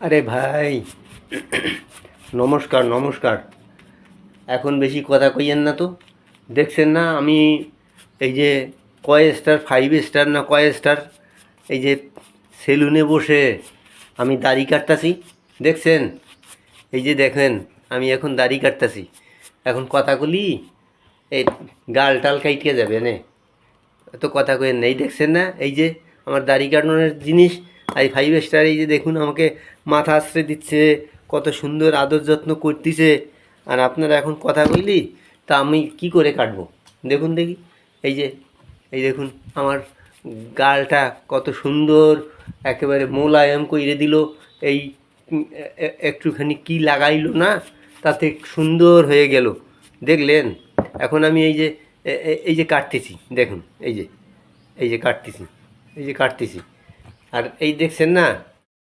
আরে ভাই, নমস্কার নমস্কার। এখন বেশি কথা কইয়েন না তো। দেখছেন না, আমি এই যে কয় স্টার ফাইভ স্টার না কয় স্টার এই যে সেলুনে বসে আমি দাড়ি কাটতাছি। দেখছেন? এই যে দেখেন, আমি এখন দাড়ি কাটতাছি। এখন কথাগুলি এই গাল টাল কাইটে যাবে নে। তো কথা কইেন নেই দেখছেন না, এই যে আমার দাড়ি কাটানোর জিনিস এই ফাইভ স্টার এই যে দেখুন আমাকে মাথা আশ্রয় দিচ্ছে, কত সুন্দর আদর যত্ন করতেছে। আর আপনারা এখন কথা কইলি তা আমি কি করে কাটবো? দেখুন দেখি, এই যে, এই দেখুন আমার গালটা কত সুন্দর, একেবারে মোলায়েম কইরে দিল। এই একটুখানি কি লাগাইলো না, তাতে সুন্দর হয়ে গেল। দেখলেন? এখন আমি এই যে এই যে কাটতেছি, দেখুন, এই যে এই যে কাটতেছি, এই যে কাটতেছি। আর এই দেখছেন না?